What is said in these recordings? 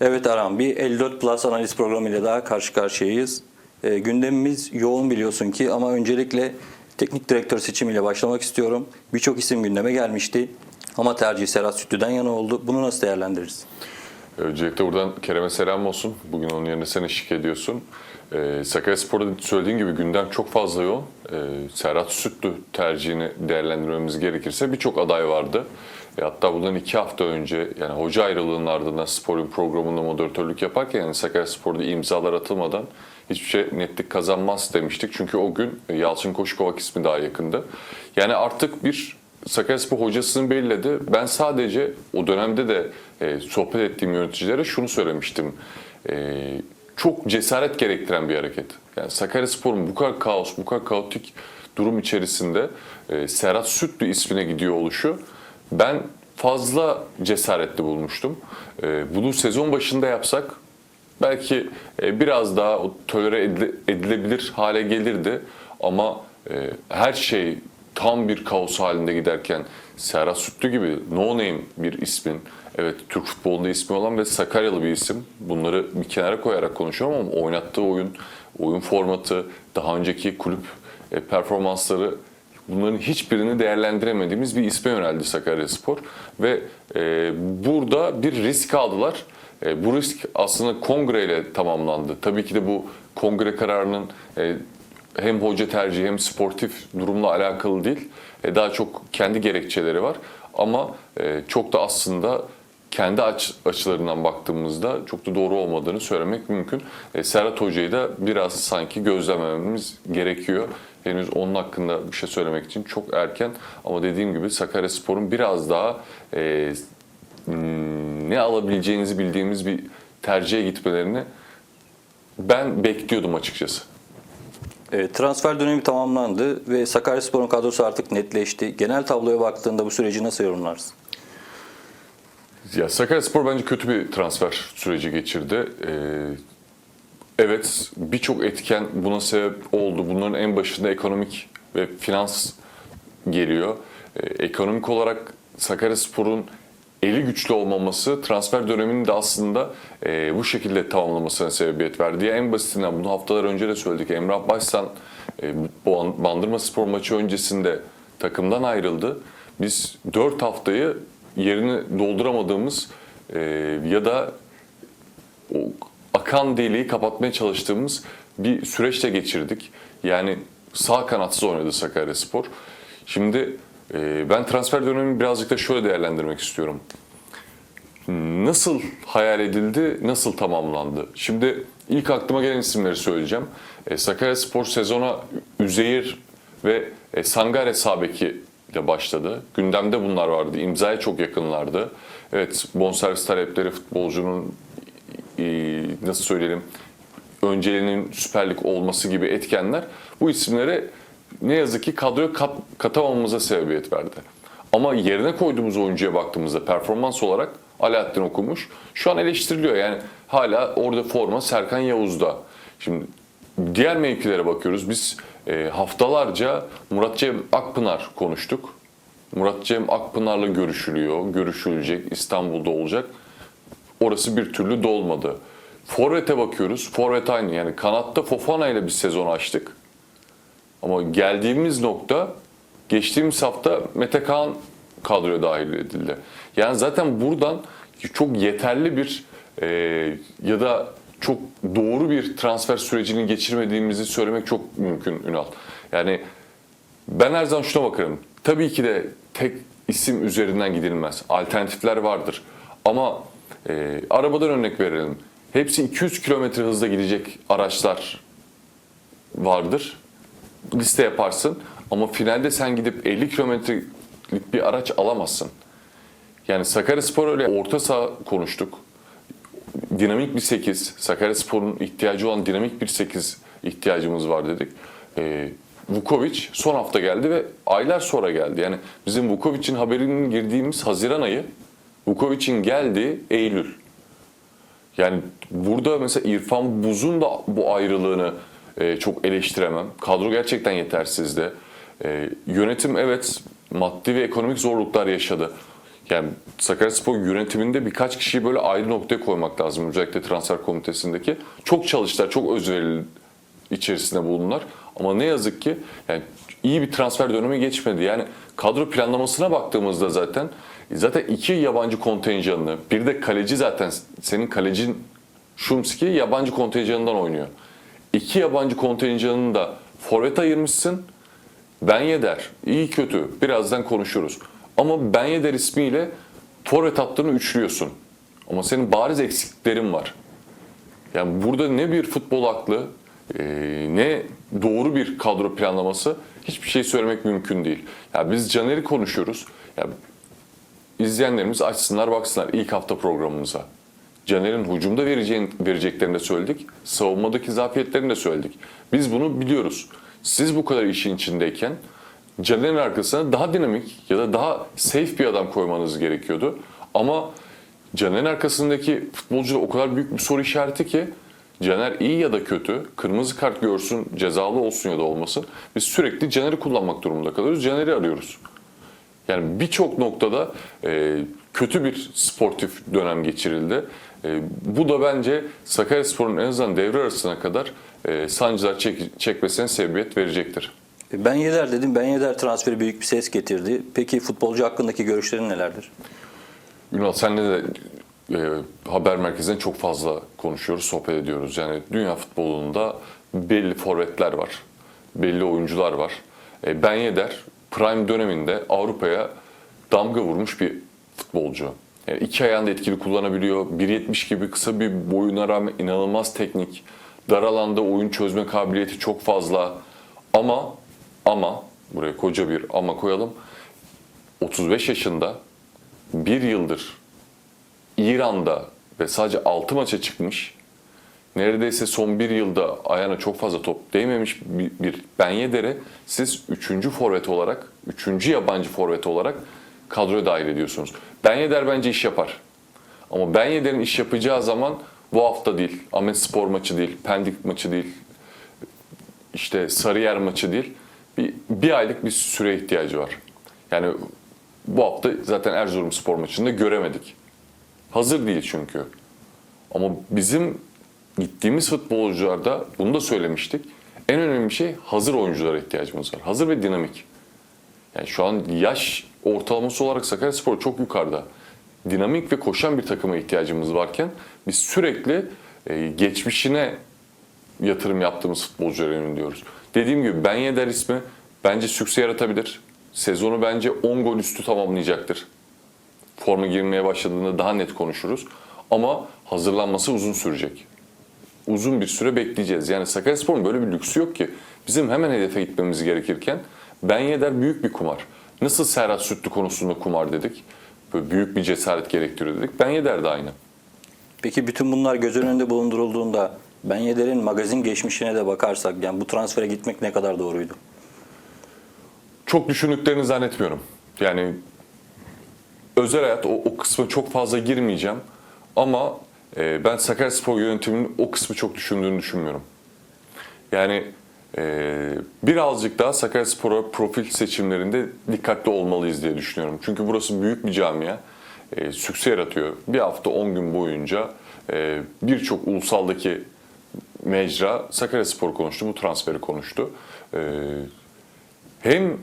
Evet Aram, bir 54 Plus analiz programıyla daha karşı karşıyayız. E, gündemimiz yoğun biliyorsun ki ama öncelikle teknik direktör seçimiyle başlamak istiyorum. Birçok isim gündeme gelmişti ama tercih Serhat Sütlü'den yana oldu. Bunu nasıl değerlendiririz? Öncelikle buradan Kerem'e selam olsun. Bugün onun yerine sen eşlik ediyorsun. Ee, Sakaryaspor'da söylediğin gibi gündem çok fazla yoğun. Ee, Serhat Sütlü tercihini değerlendirmemiz gerekirse birçok aday vardı. E, hatta bundan iki hafta önce yani hoca ayrılığının ardından sporun programında moderatörlük yaparken yani Sakaryaspor'da imzalar atılmadan hiçbir şey netlik kazanmaz demiştik. Çünkü o gün Yalçın Koşkovak ismi daha yakındı. Yani artık bir Sakaryaspor hocasını belirledi. Ben sadece o dönemde de e, sohbet ettiğim yöneticilere şunu söylemiştim. E, çok cesaret gerektiren bir hareket. Yani Sakaryaspor'un bu kadar kaos, bu kadar kaotik durum içerisinde e, Serhat Sütlü ismine gidiyor oluşu ben fazla cesaretli bulmuştum. E, bunu sezon başında yapsak belki e, biraz daha tolere edile- edilebilir hale gelirdi ama e, her şey tam bir kaos halinde giderken Serhat Sütlü gibi no name bir ismin evet Türk futbolunda ismi olan ve Sakaryalı bir isim bunları bir kenara koyarak konuşuyorum ama oynattığı oyun, oyun formatı, daha önceki kulüp e, performansları bunların hiçbirini değerlendiremediğimiz bir isme yöneldi Sakaryaspor ve e, burada bir risk aldılar. E, bu risk aslında kongreyle tamamlandı. Tabii ki de bu kongre kararının e, hem hoca tercihi hem sportif durumla alakalı değil. E, daha çok kendi gerekçeleri var. Ama e, çok da aslında kendi aç, açılarından baktığımızda çok da doğru olmadığını söylemek mümkün. E, Serhat Hoca'yı da biraz sanki gözlemlememiz gerekiyor. Henüz onun hakkında bir şey söylemek için çok erken. Ama dediğim gibi Sakaryaspor'un biraz daha e, ne alabileceğinizi bildiğimiz bir tercihe gitmelerini ben bekliyordum açıkçası. Transfer dönemi tamamlandı ve Sakaryaspor'un kadrosu artık netleşti. Genel tabloya baktığında bu süreci nasıl yorumlarsın? Ya Sakaryaspor bence kötü bir transfer süreci geçirdi. Ee, evet birçok etken buna sebep oldu. Bunların en başında ekonomik ve finans geliyor. Ee, ekonomik olarak Sakaryaspor'un eli güçlü olmaması transfer dönemini de aslında e, bu şekilde tamamlamasına sebebiyet verdi. Ya en basitinden bunu haftalar önce de söyledik. Emrah Başsan e, Bandırma Spor maçı öncesinde takımdan ayrıldı. Biz 4 haftayı yerini dolduramadığımız e, ya da o akan deliği kapatmaya çalıştığımız bir süreçte geçirdik. Yani sağ kanatsız oynadı Sakaryaspor. Şimdi e, ben transfer dönemini birazcık da şöyle değerlendirmek istiyorum. Nasıl hayal edildi, nasıl tamamlandı? Şimdi ilk aklıma gelen isimleri söyleyeceğim. E, Sakaryaspor sezona Üzeyir ve e, Sangare Sabeki ile başladı. Gündemde bunlar vardı. İmzaya çok yakınlardı. Evet bonservis talepleri futbolcunun e, nasıl söyleyelim önceliğinin Süper Lig olması gibi etkenler bu isimlere ne yazık ki kadroya kat, katamamamıza sebebiyet verdi. Ama yerine koyduğumuz oyuncuya baktığımızda performans olarak Alaaddin okumuş. Şu an eleştiriliyor yani hala orada forma Serkan Yavuz'da. Şimdi diğer mevkilere bakıyoruz. Biz e, haftalarca Murat Cem Akpınar konuştuk. Murat Cem Akpınar'la görüşülüyor, görüşülecek, İstanbul'da olacak. Orası bir türlü dolmadı. Forvet'e bakıyoruz. Forvet aynı. Yani kanatta Fofana ile bir sezon açtık. Ama geldiğimiz nokta geçtiğimiz hafta Mete Kaan kadroya dahil edildi. Yani zaten buradan çok yeterli bir e, ya da çok doğru bir transfer sürecini geçirmediğimizi söylemek çok mümkün Ünal. Yani ben her zaman şuna bakarım. Tabii ki de tek isim üzerinden gidilmez. Alternatifler vardır. Ama e, arabadan örnek verelim. Hepsi 200 kilometre hızla gidecek araçlar vardır. Liste yaparsın. Ama finalde sen gidip 50 kilometrelik bir araç alamazsın. Yani Sakaryaspor öyle orta saha konuştuk. Dinamik bir 8. Sakaryaspor'un ihtiyacı olan dinamik bir 8 ihtiyacımız var dedik. Ee, Vukovic son hafta geldi ve aylar sonra geldi. Yani bizim Vukovic'in haberinin girdiğimiz Haziran ayı, Vukovic'in geldiği Eylül. Yani burada mesela İrfan Buz'un da bu ayrılığını e, çok eleştiremem. Kadro gerçekten yetersizdi. E, yönetim evet maddi ve ekonomik zorluklar yaşadı. Yani Sakaryaspor yönetiminde birkaç kişiyi böyle ayrı noktaya koymak lazım. Özellikle transfer komitesindeki. Çok çalıştılar, çok özverili içerisinde bulundular. Ama ne yazık ki yani iyi bir transfer dönemi geçmedi. Yani kadro planlamasına baktığımızda zaten zaten iki yabancı kontenjanını, bir de kaleci zaten senin kalecin Şumski yabancı kontenjanından oynuyor. İki yabancı kontenjanını da forvet ayırmışsın. Ben Yedder iyi kötü birazdan konuşuruz. Ama Ben Yedder ismiyle forvet hattını üçlüyorsun. Ama senin bariz eksiklerin var. Yani burada ne bir futbol aklı e, ne doğru bir kadro planlaması hiçbir şey söylemek mümkün değil. Ya biz Caner'i konuşuyoruz. Ya izleyenlerimiz açsınlar baksınlar ilk hafta programımıza. Caner'in hücumda vereceğin, vereceklerini de söyledik. Savunmadaki zafiyetlerini de söyledik. Biz bunu biliyoruz. Siz bu kadar işin içindeyken Caner'in arkasına daha dinamik ya da daha safe bir adam koymanız gerekiyordu. Ama Caner'in arkasındaki futbolcu da o kadar büyük bir soru işareti ki Caner iyi ya da kötü, kırmızı kart görsün, cezalı olsun ya da olmasın. Biz sürekli Caner'i kullanmak durumunda kalıyoruz. Caner'i arıyoruz. Yani birçok noktada e, kötü bir sportif dönem geçirildi. E, bu da bence Sakaryaspor'un en azından devre arasına kadar e, sancılar çek, çekmesine sebebiyet verecektir. Ben Yedder dedim. Ben Yedder transferi büyük bir ses getirdi. Peki futbolcu hakkındaki görüşlerin nelerdir? Ünal senle de e, haber merkezinde çok fazla konuşuyoruz, sohbet ediyoruz. Yani dünya futbolunda belli forvetler var, belli oyuncular var. E, ben Yedder prime döneminde Avrupa'ya damga vurmuş bir futbolcu. Yani iki ayağını da etkili kullanabiliyor. 1.70 gibi kısa bir boyuna rağmen inanılmaz teknik. Dar alanda oyun çözme kabiliyeti çok fazla. Ama ama buraya koca bir ama koyalım. 35 yaşında bir yıldır İran'da ve sadece 6 maça çıkmış. Neredeyse son bir yılda ayağına çok fazla top değmemiş bir, bir Ben Yedder'e siz 3. forvet olarak, 3. yabancı forvet olarak kadroya dahil ediyorsunuz. Ben Yedder bence iş yapar. Ama Ben Yedder'in iş yapacağı zaman bu hafta değil, Ahmet Spor maçı değil, Pendik maçı değil, işte Sarıyer maçı değil. Bir, bir aylık bir süre ihtiyacı var. Yani bu hafta zaten Erzurum spor maçında göremedik. Hazır değil çünkü. Ama bizim gittiğimiz futbolcularda bunu da söylemiştik. En önemli şey hazır oyunculara ihtiyacımız var. Hazır ve dinamik. Yani şu an yaş ortalaması olarak Sakaryaspor çok yukarıda. Dinamik ve koşan bir takıma ihtiyacımız varken biz sürekli e, geçmişine yatırım yaptığımız futbolculara yöneliyoruz. Dediğim gibi Ben Yedder ismi bence sükse yaratabilir. Sezonu bence 10 gol üstü tamamlayacaktır. Forma girmeye başladığında daha net konuşuruz. Ama hazırlanması uzun sürecek. Uzun bir süre bekleyeceğiz. Yani Sakaryaspor'un böyle bir lüksü yok ki. Bizim hemen hedefe gitmemiz gerekirken Ben Yedder büyük bir kumar. Nasıl Serhat Sütlü konusunda kumar dedik. Böyle büyük bir cesaret gerektiriyor dedik. Ben Yedder de aynı. Peki bütün bunlar göz önünde bulundurulduğunda Ben Yedder'in magazin geçmişine de bakarsak yani bu transfere gitmek ne kadar doğruydu? çok düşündüklerini zannetmiyorum. Yani özel hayat o, o kısmı çok fazla girmeyeceğim. Ama e, ben Sakaryaspor yönetiminin o kısmı çok düşündüğünü düşünmüyorum. Yani e, birazcık daha Sakaryaspor'a profil seçimlerinde dikkatli olmalıyız diye düşünüyorum. Çünkü burası büyük bir camia. E, sükse yaratıyor. Bir hafta 10 gün boyunca e, birçok ulusaldaki mecra Sakaryaspor konuştu, bu transferi konuştu. E, hem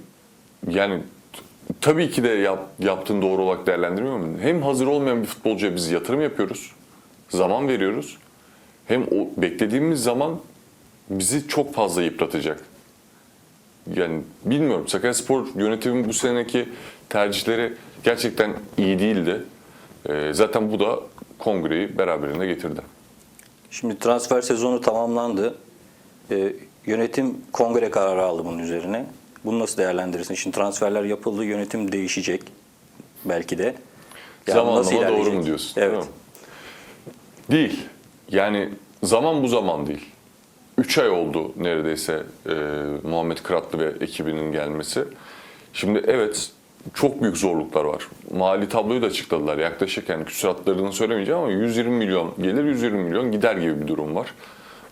yani tabii ki de yap, yaptığın doğru olarak değerlendirmiyorum. Hem hazır olmayan bir futbolcuya biz yatırım yapıyoruz. Zaman veriyoruz. Hem o beklediğimiz zaman bizi çok fazla yıpratacak. Yani bilmiyorum. Sakaryaspor yönetimi bu seneki tercihleri gerçekten iyi değildi. Ee, zaten bu da kongreyi beraberinde getirdi. Şimdi transfer sezonu tamamlandı. Ee, yönetim kongre kararı aldı bunun üzerine. Bunu nasıl değerlendirirsin? Şimdi transferler yapıldı, yönetim değişecek belki de. Yani Zamanlama nasıl doğru ilerleyecek? mu diyorsun? Evet. Değil mi? Değil. Yani zaman bu zaman değil. 3 ay oldu neredeyse e, Muhammed Kıratlı ve ekibinin gelmesi. Şimdi evet çok büyük zorluklar var. Mali tabloyu da açıkladılar. Yaklaşık yani küsuratlarını söylemeyeceğim ama 120 milyon gelir 120 milyon gider gibi bir durum var.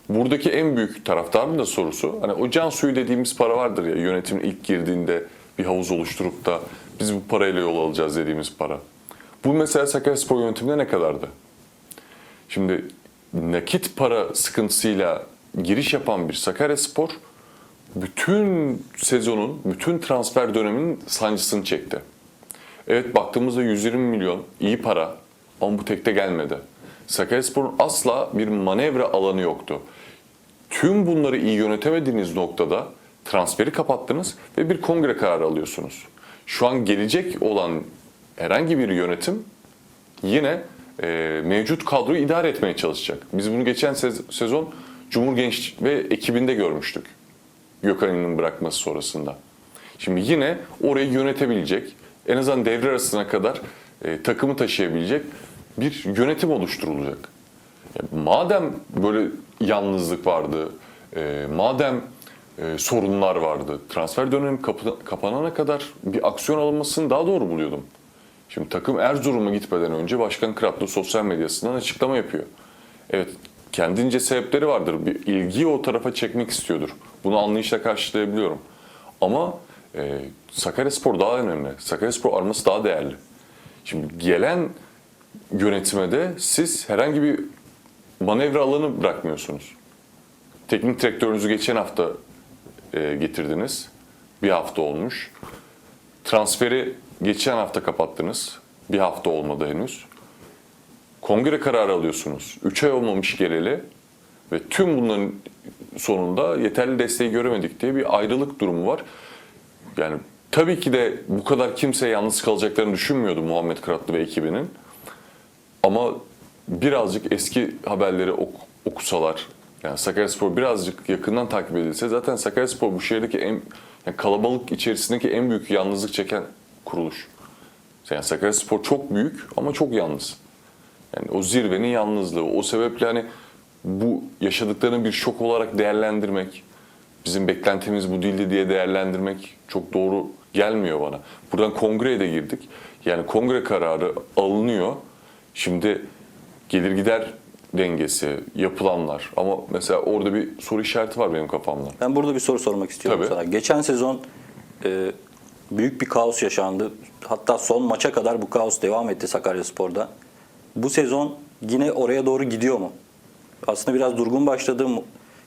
Buradaki en büyük taraftarın da sorusu hani o can suyu dediğimiz para vardır ya yönetimin ilk girdiğinde bir havuz oluşturup da biz bu parayla yol alacağız dediğimiz para. Bu mesela Sakaryaspor yönetiminde ne kadardı? Şimdi nakit para sıkıntısıyla giriş yapan bir Sakaryaspor bütün sezonun, bütün transfer döneminin sancısını çekti. Evet baktığımızda 120 milyon iyi para ama bu tekte gelmedi. Sakaryaspor'un asla bir manevra alanı yoktu. Tüm bunları iyi yönetemediğiniz noktada transferi kapattınız ve bir kongre kararı alıyorsunuz. Şu an gelecek olan herhangi bir yönetim yine e, mevcut kadroyu idare etmeye çalışacak. Biz bunu geçen sez- sezon Cumhur Genç ve ekibinde görmüştük. Gökhan'ın bırakması sonrasında. Şimdi yine orayı yönetebilecek, en azından devre arasına kadar e, takımı taşıyabilecek bir yönetim oluşturulacak. Madem böyle yalnızlık vardı, e, madem e, sorunlar vardı, transfer dönemi kapı- kapanana kadar bir aksiyon alınmasını daha doğru buluyordum. Şimdi takım Erzurum'a gitmeden önce Başkan Kıratlı sosyal medyasından açıklama yapıyor. Evet kendince sebepleri vardır. Bir ilgiyi o tarafa çekmek istiyordur. Bunu anlayışla karşılayabiliyorum. Ama e, Sakaryaspor daha önemli. Sakaryaspor arması daha değerli. Şimdi gelen yönetime de siz herhangi bir manevra alanı bırakmıyorsunuz. Teknik direktörünüzü geçen hafta e, getirdiniz. Bir hafta olmuş. Transferi geçen hafta kapattınız. Bir hafta olmadı henüz. Kongre kararı alıyorsunuz. 3 ay olmamış geleli ve tüm bunların sonunda yeterli desteği göremedik diye bir ayrılık durumu var. Yani tabii ki de bu kadar kimse yalnız kalacaklarını düşünmüyordu Muhammed Kıratlı ve ekibinin. Ama birazcık eski haberleri ok- okusalar, yani Sakaryaspor birazcık yakından takip edilse zaten Sakaryaspor bu şehirdeki en yani kalabalık içerisindeki en büyük yalnızlık çeken kuruluş. Yani Sakaryaspor çok büyük ama çok yalnız. Yani o zirvenin yalnızlığı. O sebeple hani bu yaşadıklarını bir şok olarak değerlendirmek, bizim beklentimiz bu değildi diye değerlendirmek çok doğru gelmiyor bana. Buradan kongreye de girdik. Yani kongre kararı alınıyor. Şimdi gelir gider dengesi, yapılanlar. Ama mesela orada bir soru işareti var benim kafamda. Ben burada bir soru sormak istiyorum Tabii. sana. Geçen sezon e, büyük bir kaos yaşandı. Hatta son maça kadar bu kaos devam etti Sakaryaspor'da. Bu sezon yine oraya doğru gidiyor mu? Aslında biraz durgun başladı.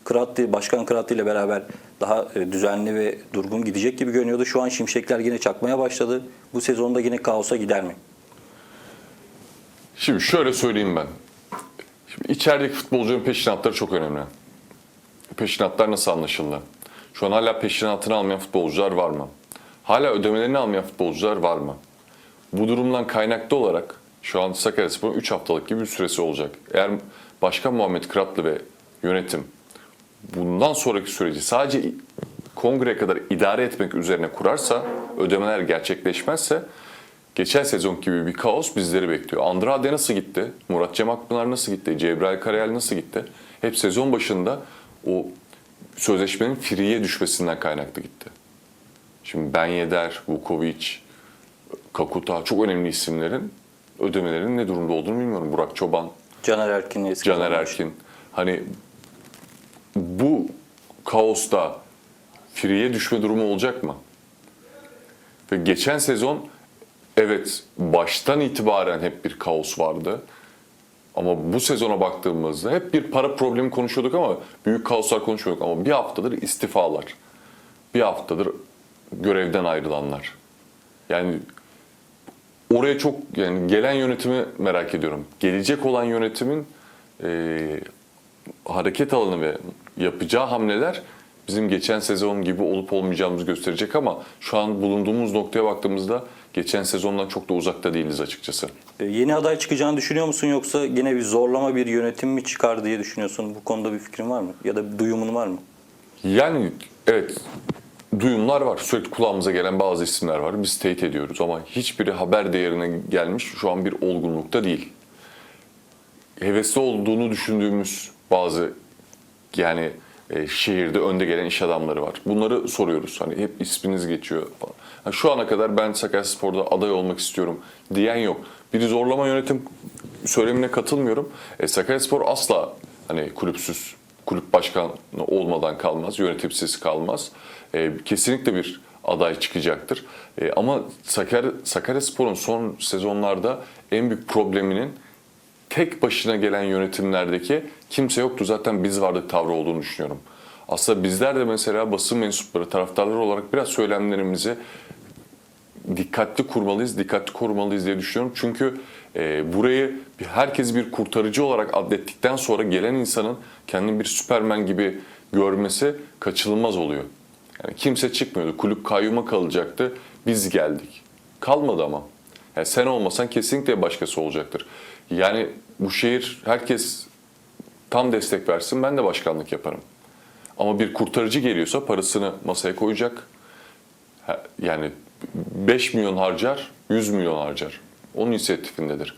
Kıratlı, Başkan Kıratlı ile beraber daha e, düzenli ve durgun gidecek gibi görünüyordu. Şu an şimşekler yine çakmaya başladı. Bu sezonda yine kaosa gider mi? Şimdi şöyle söyleyeyim ben. Şimdi içerideki futbolcuların peşinatları çok önemli. Peşinatlar nasıl anlaşıldı? Şu an hala peşinatını almayan futbolcular var mı? Hala ödemelerini almayan futbolcular var mı? Bu durumdan kaynaklı olarak şu an Sakaryaspor'un 3 haftalık gibi bir süresi olacak. Eğer Başkan Muhammed Kıratlı ve yönetim bundan sonraki süreci sadece kongreye kadar idare etmek üzerine kurarsa, ödemeler gerçekleşmezse geçen sezon gibi bir kaos bizleri bekliyor. Andrade nasıl gitti? Murat Cem Akpınar nasıl gitti? Cebrail Karayel nasıl gitti? Hep sezon başında o sözleşmenin free'ye düşmesinden kaynaklı gitti. Şimdi Ben Yedder, Vukovic, Kakuta çok önemli isimlerin ödemelerinin ne durumda olduğunu bilmiyorum. Burak Çoban, Caner Erkin eski Caner Erkin. Hani bu kaosta free'ye düşme durumu olacak mı? Ve geçen sezon evet baştan itibaren hep bir kaos vardı. Ama bu sezona baktığımızda hep bir para problemi konuşuyorduk ama büyük kaoslar konuşmuyorduk. Ama bir haftadır istifalar. Bir haftadır görevden ayrılanlar. Yani oraya çok yani gelen yönetimi merak ediyorum. Gelecek olan yönetimin e, hareket alanı ve yapacağı hamleler bizim geçen sezon gibi olup olmayacağımızı gösterecek ama şu an bulunduğumuz noktaya baktığımızda geçen sezondan çok da uzakta değiliz açıkçası. E, Yeni aday çıkacağını düşünüyor musun yoksa yine bir zorlama bir yönetim mi çıkar diye düşünüyorsun? Bu konuda bir fikrin var mı? Ya da bir duyumun var mı? Yani evet duyumlar var. Sürekli kulağımıza gelen bazı isimler var. Biz teyit ediyoruz ama hiçbiri haber değerine gelmiş şu an bir olgunlukta değil. Hevesli olduğunu düşündüğümüz bazı yani e, şehirde önde gelen iş adamları var. Bunları soruyoruz. Hani hep isminiz geçiyor falan. Ha, şu ana kadar ben Sakaryaspor'da aday olmak istiyorum diyen yok. Bir zorlama yönetim söylemine katılmıyorum. E, Sakaryaspor asla hani kulüpsüz, kulüp başkanı olmadan kalmaz, yönetimsiz kalmaz. E, kesinlikle bir aday çıkacaktır. E, ama Sakarya, Sakaryaspor'un son sezonlarda en büyük probleminin tek başına gelen yönetimlerdeki kimse yoktu zaten biz vardık tavrı olduğunu düşünüyorum. Aslında bizler de mesela basın mensupları, taraftarları olarak biraz söylemlerimizi dikkatli kurmalıyız, dikkatli korumalıyız diye düşünüyorum. Çünkü e, burayı herkes bir kurtarıcı olarak adlettikten sonra gelen insanın kendini bir süpermen gibi görmesi kaçınılmaz oluyor. Yani kimse çıkmıyordu. Kulüp kayyuma kalacaktı. Biz geldik. Kalmadı ama. Yani sen olmasan kesinlikle başkası olacaktır. Yani bu şehir herkes tam destek versin ben de başkanlık yaparım. Ama bir kurtarıcı geliyorsa parasını masaya koyacak. Yani 5 milyon harcar, 100 milyon harcar. Onun inisiyatifindedir.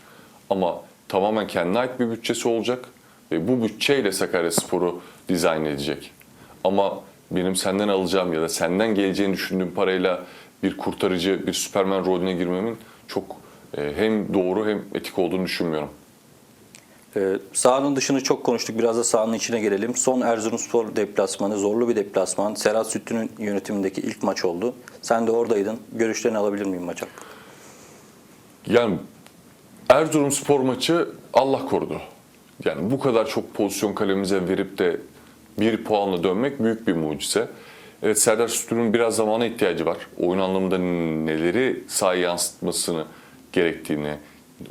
Ama tamamen kendine ait bir bütçesi olacak ve bu bütçeyle Sakaryaspor'u dizayn edecek. Ama benim senden alacağım ya da senden geleceğini düşündüğüm parayla bir kurtarıcı, bir süpermen rolüne girmemin çok e, hem doğru hem etik olduğunu düşünmüyorum. Ee, sahanın dışını çok konuştuk. Biraz da sahanın içine gelelim. Son Erzurumspor deplasmanı, zorlu bir deplasman. Serhat Sütlü'nün yönetimindeki ilk maç oldu. Sen de oradaydın. Görüşlerini alabilir miyim maç hakkında? Yani Erzurum maçı Allah korudu. Yani bu kadar çok pozisyon kalemize verip de bir puanla dönmek büyük bir mucize. Evet Serdar Sütün'ün biraz zamana ihtiyacı var. Oyun anlamında neleri sahaya yansıtmasını gerektiğini,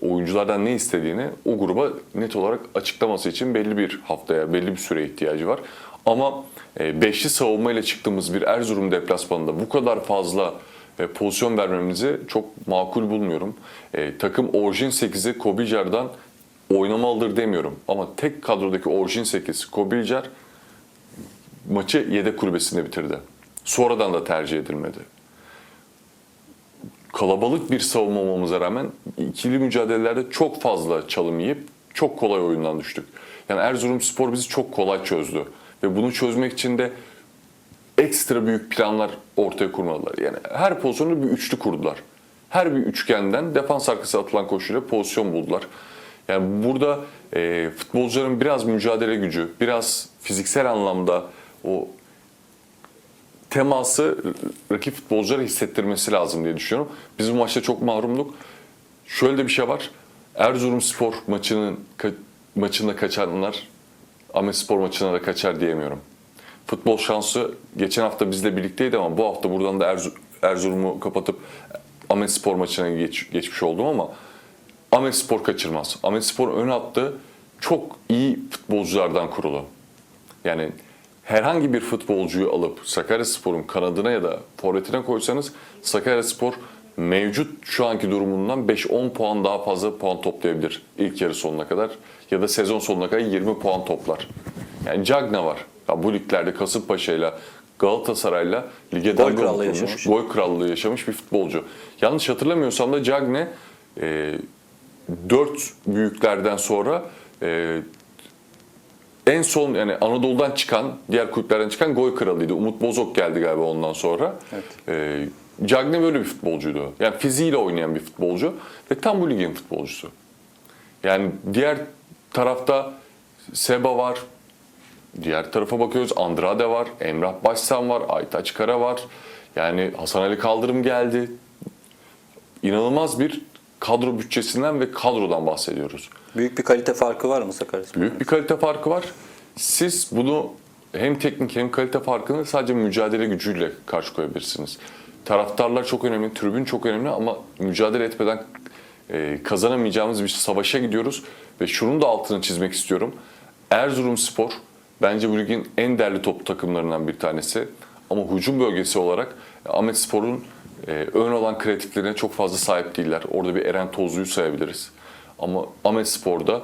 oyunculardan ne istediğini o gruba net olarak açıklaması için belli bir haftaya, belli bir süre ihtiyacı var. Ama e, beşli savunmayla çıktığımız bir Erzurum deplasmanında bu kadar fazla e, pozisyon vermemizi çok makul bulmuyorum. E, takım orijin 8'i Kobiljar'dan oynamalıdır demiyorum. Ama tek kadrodaki orijin 8 Kobiljar maçı yedek kulübesinde bitirdi. Sonradan da tercih edilmedi. Kalabalık bir savunma olmamıza rağmen ikili mücadelelerde çok fazla çalım yiyip çok kolay oyundan düştük. Yani Erzurumspor bizi çok kolay çözdü. Ve bunu çözmek için de ekstra büyük planlar ortaya kurmadılar. Yani her pozisyonu bir üçlü kurdular. Her bir üçgenden defans arkası atılan koşuyla pozisyon buldular. Yani burada e, futbolcuların biraz mücadele gücü, biraz fiziksel anlamda o teması rakip futbolculara hissettirmesi lazım diye düşünüyorum. Biz bu maçta çok mahrumduk. Şöyle de bir şey var. Erzurumspor maçının ka- maçında kaçanlar Ahmetspor maçına da kaçar diyemiyorum. Futbol şansı geçen hafta bizle birlikteydi ama bu hafta buradan da Erzu- Erzurum'u kapatıp Ahmetspor maçına geç, geçmiş oldum ama Ahmetspor kaçırmaz. Ahmetspor ön hattı çok iyi futbolculardan kurulu. Yani herhangi bir futbolcuyu alıp Sakaryaspor'un kanadına ya da forvetine koysanız Sakaryaspor mevcut şu anki durumundan 5-10 puan daha fazla puan toplayabilir ilk yarı sonuna kadar ya da sezon sonuna kadar 20 puan toplar. Yani Cagna var. Ya bu liglerde Kasımpaşa'yla Galatasaray'la lige Gol krallığı vurmuş, yaşamış. gol krallığı yaşamış bir futbolcu. Yanlış hatırlamıyorsam da Cagne e, 4 büyüklerden sonra e, en son yani Anadolu'dan çıkan, diğer kulüplerden çıkan gol kralıydı. Umut Bozok geldi galiba ondan sonra. Evet. Ee, Cagne böyle bir futbolcuydu. Yani fiziğiyle oynayan bir futbolcu ve tam bu ligin futbolcusu. Yani diğer tarafta Seba var. Diğer tarafa bakıyoruz Andrade var, Emrah Başsan var, Aytaç Kara var. Yani Hasan Ali Kaldırım geldi. İnanılmaz bir kadro bütçesinden ve kadrodan bahsediyoruz. Büyük bir kalite farkı var mı Sakaryaspor? Büyük bir kalite farkı var. Siz bunu hem teknik hem kalite farkını sadece mücadele gücüyle karşı koyabilirsiniz. Taraftarlar çok önemli, tribün çok önemli ama mücadele etmeden e, kazanamayacağımız bir savaşa gidiyoruz. Ve şunun da altını çizmek istiyorum. Erzurumspor bence bu ligin en değerli top takımlarından bir tanesi. Ama hücum bölgesi olarak Ahmetspor'un e, ön olan kreatiflerine çok fazla sahip değiller. Orada bir Eren Tozlu'yu sayabiliriz. Ama Ahmetspor'da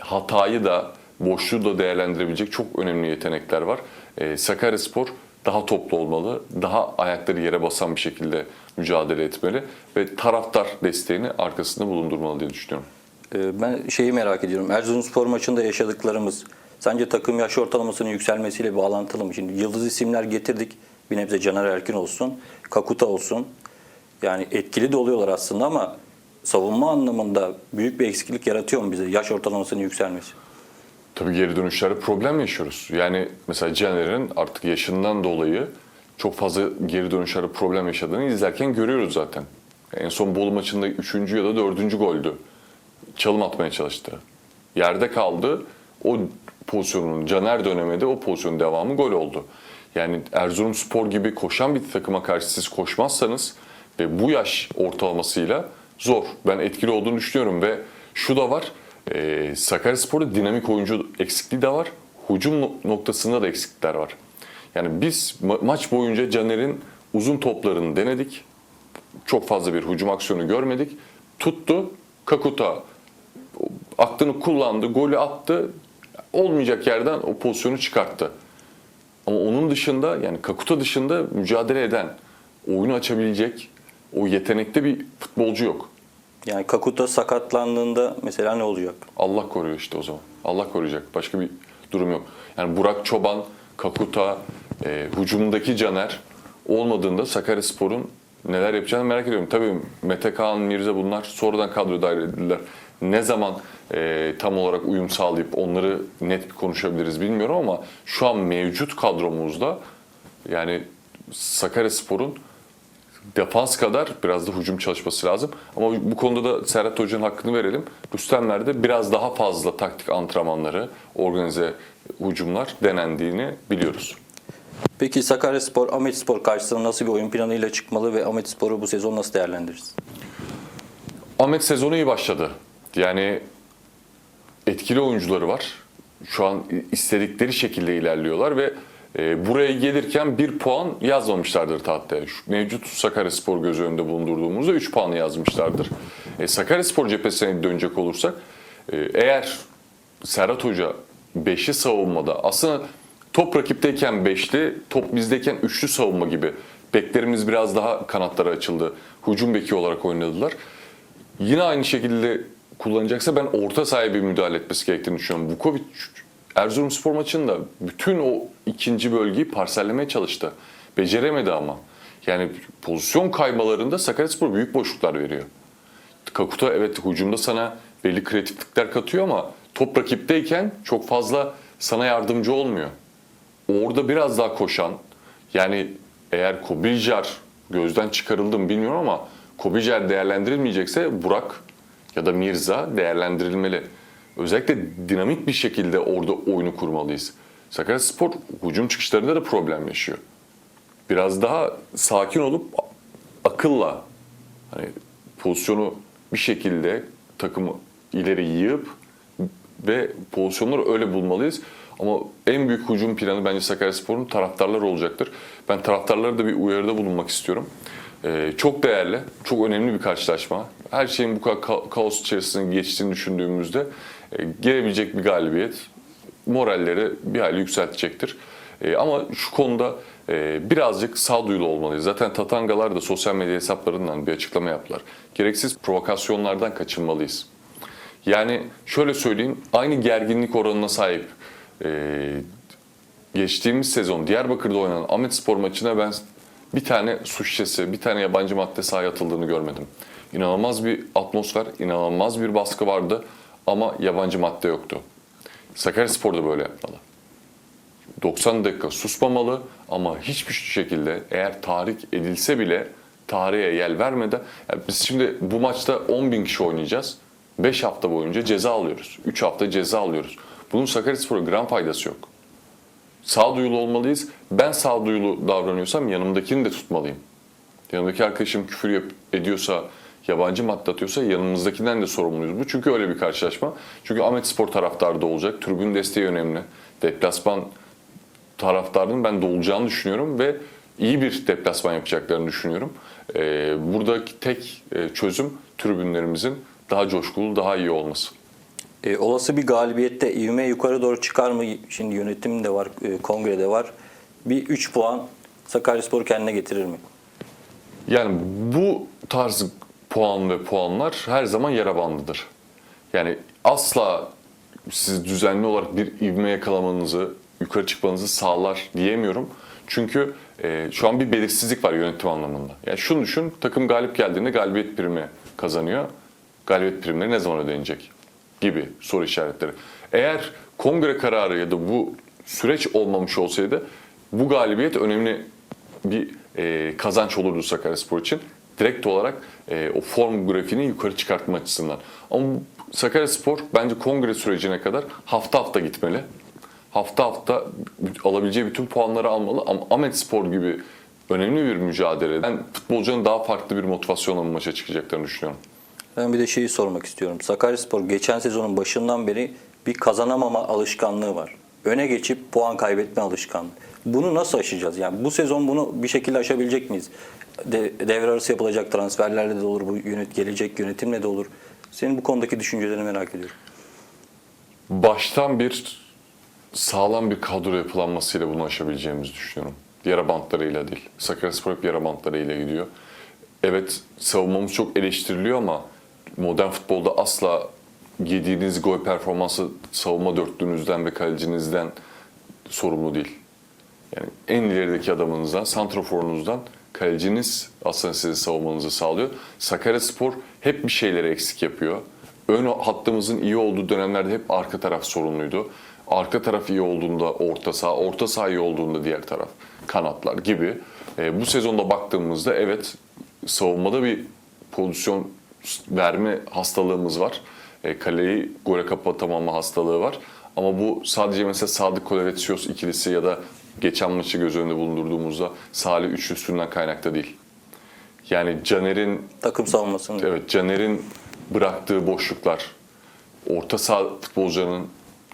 hatayı da boşluğu da değerlendirebilecek çok önemli yetenekler var. E, Sakaryaspor daha toplu olmalı, daha ayakları yere basan bir şekilde mücadele etmeli ve taraftar desteğini arkasında bulundurmalı diye düşünüyorum. Ee, Ben şeyi merak ediyorum. Erzurumspor maçında yaşadıklarımız sence takım yaş ortalamasının yükselmesiyle bağlantılı mı? Şimdi yıldız isimler getirdik. Bir nebze Caner Erkin olsun, Kakuta olsun. Yani etkili de oluyorlar aslında ama savunma anlamında büyük bir eksiklik yaratıyor mu bize yaş ortalamasının yükselmesi? Tabii geri dönüşlerde problem yaşıyoruz. Yani mesela Caner'in artık yaşından dolayı çok fazla geri dönüşlerde problem yaşadığını izlerken görüyoruz zaten. En son Bolu maçında 3. ya da 4. goldü. Çalım atmaya çalıştı. Yerde kaldı. O pozisyonun Caner dönemede o pozisyonun devamı gol oldu. Yani Erzurumspor gibi koşan bir takıma karşı siz koşmazsanız ve bu yaş ortalamasıyla zor. Ben etkili olduğunu düşünüyorum ve şu da var. E, Sakaryaspor'da dinamik oyuncu eksikliği de var. Hücum no- noktasında da eksiklikler var. Yani biz ma- maç boyunca Caner'in uzun toplarını denedik. Çok fazla bir hücum aksiyonu görmedik. Tuttu. Kakuta aklını kullandı, golü attı. Olmayacak yerden o pozisyonu çıkarttı. Ama onun dışında yani Kakuta dışında mücadele eden, oyunu açabilecek o yetenekte bir futbolcu yok. Yani Kakuta sakatlandığında mesela ne olacak? Allah koruyor işte o zaman. Allah koruyacak. Başka bir durum yok. Yani Burak Çoban, Kakuta, e, hücumdaki Caner olmadığında Sakaryaspor'un neler yapacağını merak ediyorum. Tabii Mete Kaan, Mirza bunlar sonradan kadroya dahil edildiler. Ne zaman e, tam olarak uyum sağlayıp onları net bir konuşabiliriz bilmiyorum ama şu an mevcut kadromuzda yani Sakaryaspor'un defans kadar biraz da hücum çalışması lazım. Ama bu konuda da Serhat Hoca'nın hakkını verelim. Rüstemler'de biraz daha fazla taktik antrenmanları, organize hücumlar denendiğini biliyoruz. Peki Sakaryaspor, Ahmetspor karşısında nasıl bir oyun planıyla çıkmalı ve Ahmetspor'u bu sezon nasıl değerlendiririz? Ahmet sezonu iyi başladı. Yani etkili oyuncuları var. Şu an istedikleri şekilde ilerliyorlar ve e, buraya gelirken bir puan yazmamışlardır tahtaya. Şu mevcut Sakaryaspor göz önünde bulundurduğumuzda 3 puanı yazmışlardır. E, Sakaryaspor cephesine dönecek olursak e, eğer Serhat Hoca 5'li savunmada aslında top rakipteyken 5'li, top bizdeyken 3'lü savunma gibi. Beklerimiz biraz daha kanatlara açıldı. Hücum beki olarak oynadılar. Yine aynı şekilde kullanacaksa ben orta sahaya bir müdahale etmesi gerektiğini düşünüyorum. Vukovic Erzurumspor maçında bütün o ikinci bölgeyi parsellemeye çalıştı. Beceremedi ama. Yani pozisyon kaymalarında Sakaryaspor büyük boşluklar veriyor. Kakuta evet hücumda sana belli kreatiflikler katıyor ama top rakipteyken çok fazla sana yardımcı olmuyor. Orada biraz daha koşan yani eğer Kobiljar gözden çıkarıldı mı bilmiyorum ama Kobiljar değerlendirilmeyecekse Burak ya da Mirza değerlendirilmeli. Özellikle dinamik bir şekilde orada oyunu kurmalıyız. Sakaryaspor hücum çıkışlarında da problem yaşıyor. Biraz daha sakin olup akılla hani pozisyonu bir şekilde takımı ileri yığıp ve pozisyonları öyle bulmalıyız. Ama en büyük hücum planı bence Sakaryaspor'un taraftarlar olacaktır. Ben taraftarlara da bir uyarıda bulunmak istiyorum. Ee, çok değerli, çok önemli bir karşılaşma. Her şeyin bu kadar ka- kaos içerisinde geçtiğini düşündüğümüzde e, gelebilecek bir galibiyet moralleri bir hayli yükseltecektir. E, ama şu konuda e, birazcık sağduyulu olmalıyız. Zaten Tatangalar da sosyal medya hesaplarından bir açıklama yaptılar. Gereksiz provokasyonlardan kaçınmalıyız. Yani şöyle söyleyeyim, aynı gerginlik oranına sahip e, geçtiğimiz sezon Diyarbakır'da oynanan Ahmet Spor maçına ben bir tane su şişesi, bir tane yabancı madde sahaya atıldığını görmedim. İnanılmaz bir atmosfer, inanılmaz bir baskı vardı ama yabancı madde yoktu. Sakaryaspor da böyle yapmalı. 90 dakika susmamalı ama hiçbir şekilde eğer tahrik edilse bile tarihe yel vermeden yani biz şimdi bu maçta 10 bin kişi oynayacağız. 5 hafta boyunca ceza alıyoruz. 3 hafta ceza alıyoruz. Bunun Sakaryaspor'a gram faydası yok. Sağduyulu olmalıyız. Ben sağduyulu davranıyorsam yanımdakini de tutmalıyım. Yanımdaki arkadaşım küfür ediyorsa, yabancı madde atıyorsa yanımızdakinden de sorumluyuz. Bu çünkü öyle bir karşılaşma. Çünkü Ahmet Spor taraftarı da olacak. Tribün desteği önemli. Deplasman taraftarının ben de olacağını düşünüyorum ve iyi bir deplasman yapacaklarını düşünüyorum. Ee, buradaki tek e, çözüm tribünlerimizin daha coşkulu, daha iyi olması. E, olası bir galibiyette ivme yukarı doğru çıkar mı? Şimdi yönetim de var, e, kongrede var. Bir 3 puan Sakaryaspor kendine getirir mi? Yani bu tarz puan ve puanlar her zaman yara bandıdır. Yani asla siz düzenli olarak bir ivme yakalamanızı, yukarı çıkmanızı sağlar diyemiyorum. Çünkü e, şu an bir belirsizlik var yönetim anlamında. Yani şunu düşün, takım galip geldiğinde galibiyet primi kazanıyor. Galibiyet primleri ne zaman ödenecek? Gibi soru işaretleri. Eğer kongre kararı ya da bu süreç olmamış olsaydı bu galibiyet önemli bir e, kazanç olurdu Sakaryaspor için. Direkt olarak e, o form grafiğini yukarı çıkartma açısından. Ama Sakaryaspor bence kongre sürecine kadar hafta hafta gitmeli. Hafta hafta alabileceği bütün puanları almalı ama Ahmet Spor gibi önemli bir mücadele. Ben futbolcunun daha farklı bir motivasyonla maça çıkacaklarını düşünüyorum. Ben bir de şeyi sormak istiyorum. Sakaryaspor geçen sezonun başından beri bir kazanamama alışkanlığı var. Öne geçip puan kaybetme alışkanlığı. Bunu nasıl aşacağız? Yani bu sezon bunu bir şekilde aşabilecek miyiz? De, devre arası yapılacak transferlerle de olur, bu yönet gelecek yönetimle de olur. Senin bu konudaki düşüncelerini merak ediyorum. baştan bir sağlam bir kadro yapılanmasıyla bunu aşabileceğimizi düşünüyorum. Yara bantlarıyla değil. Sakaryaspor hep yara bantlarıyla gidiyor. Evet savunmamız çok eleştiriliyor ama modern futbolda asla yediğiniz gol performansı savunma dörtlüğünüzden ve kalecinizden sorumlu değil. Yani en ilerideki adamınızdan, santraforunuzdan kaleciniz aslında sizi savunmanızı sağlıyor. Sakaryaspor hep bir şeyleri eksik yapıyor. Ön hattımızın iyi olduğu dönemlerde hep arka taraf sorumluydu. Arka taraf iyi olduğunda orta saha, orta saha iyi olduğunda diğer taraf kanatlar gibi. E, bu sezonda baktığımızda evet savunmada bir pozisyon verme hastalığımız var. E, kaleyi gole kapatamama hastalığı var. Ama bu sadece mesela Sadık Kolevetsios ikilisi ya da geçen maçı göz önünde bulundurduğumuzda Salih üçlüsünden kaynakta değil. Yani Caner'in Takım savunmasını. evet Caner'in bıraktığı boşluklar, orta saha futbolcularının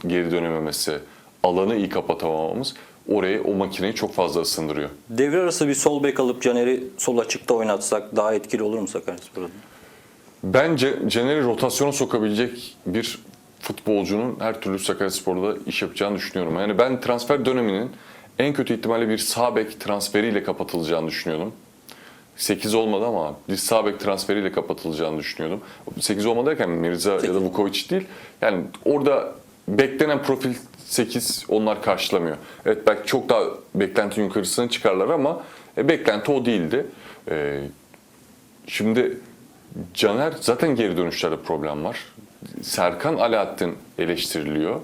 geri dönememesi, alanı iyi kapatamamamız orayı o makineyi çok fazla ısındırıyor. Devre arası bir sol bek alıp Caner'i sol açıkta oynatsak daha etkili olur mu Sakaryaspor'da? Bence Caner'i rotasyona sokabilecek bir futbolcunun her türlü Sakaryaspor'da iş yapacağını düşünüyorum. Yani ben transfer döneminin en kötü ihtimalle bir sağ bek transferiyle kapatılacağını düşünüyordum. 8 olmadı ama bir sağ bek transferiyle kapatılacağını düşünüyordum. 8 olmadı derken Mirza ya da Vukovic değil. Yani orada beklenen profil 8 onlar karşılamıyor. Evet belki çok daha beklentinin yukarısına çıkarlar ama e, beklenti o değildi. E, Şimdi Caner zaten geri dönüşlerde problem var. Serkan Alaaddin eleştiriliyor.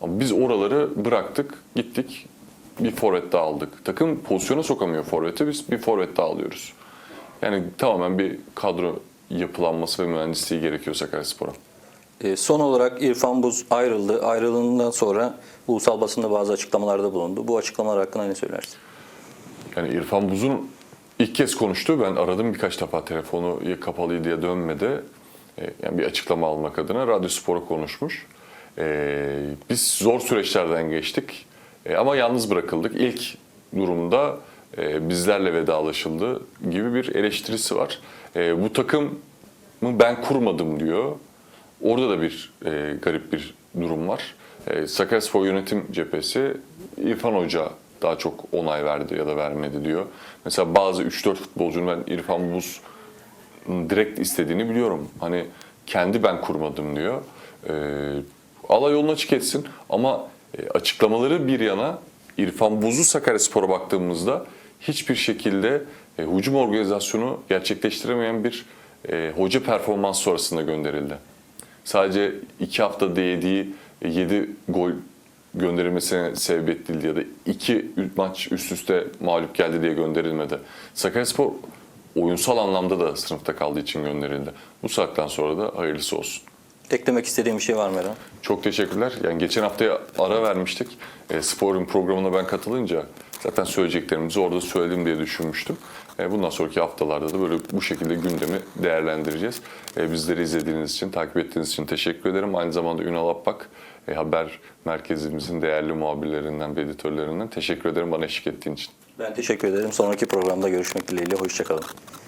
Ama biz oraları bıraktık, gittik. Bir forvet daha aldık. Takım pozisyona sokamıyor forveti, biz bir forvet daha alıyoruz. Yani tamamen bir kadro yapılanması ve mühendisliği gerekiyor Sakaryaspor'a. E, son olarak İrfan Buz ayrıldı. Ayrılığından sonra ulusal basında bazı açıklamalarda bulundu. Bu açıklamalar hakkında ne söylersin? Yani İrfan Buz'un ilk kez konuştu. Ben aradım birkaç defa telefonu ya kapalıydı ya dönmedi. E, Yani bir açıklama almak adına Radyo Spor'a konuşmuş. E, Biz zor süreçlerden geçtik E, ama yalnız bırakıldık. İlk durumda bizlerle vedalaşıldı gibi bir eleştirisi var. Bu takımı ben kurmadım diyor. Orada da bir garip bir durum var. Sakaryaspor yönetim cephesi İrfan Hoca daha çok onay verdi ya da vermedi diyor. Mesela bazı 3-4 futbolcunun ben İrfan Buz direkt istediğini biliyorum. Hani kendi ben kurmadım diyor. E, Allah yolunu açık etsin ama e, açıklamaları bir yana İrfan Buz'u Sakaryaspor'a baktığımızda hiçbir şekilde e, hücum organizasyonu gerçekleştiremeyen bir e, hoca performans sonrasında gönderildi. Sadece iki haftada yediği 7 gol gönderilmesine sebep edildi ya da iki maç üst üste mağlup geldi diye gönderilmedi. Sakaryaspor oyunsal anlamda da sınıfta kaldığı için gönderildi. Bu saatten sonra da hayırlısı olsun. Eklemek istediğim bir şey var mı Eren? Çok teşekkürler. Yani geçen haftaya ara vermiştik. E, sporun programına ben katılınca zaten söyleyeceklerimizi orada söyledim diye düşünmüştüm. E, bundan sonraki haftalarda da böyle bu şekilde gündemi değerlendireceğiz. E, bizleri izlediğiniz için, takip ettiğiniz için teşekkür ederim. Aynı zamanda Ünal Appak, e, haber merkezimizin değerli muhabirlerinden ve editörlerinden teşekkür ederim bana eşlik ettiğin için. Ben teşekkür ederim. Sonraki programda görüşmek dileğiyle. Hoşçakalın.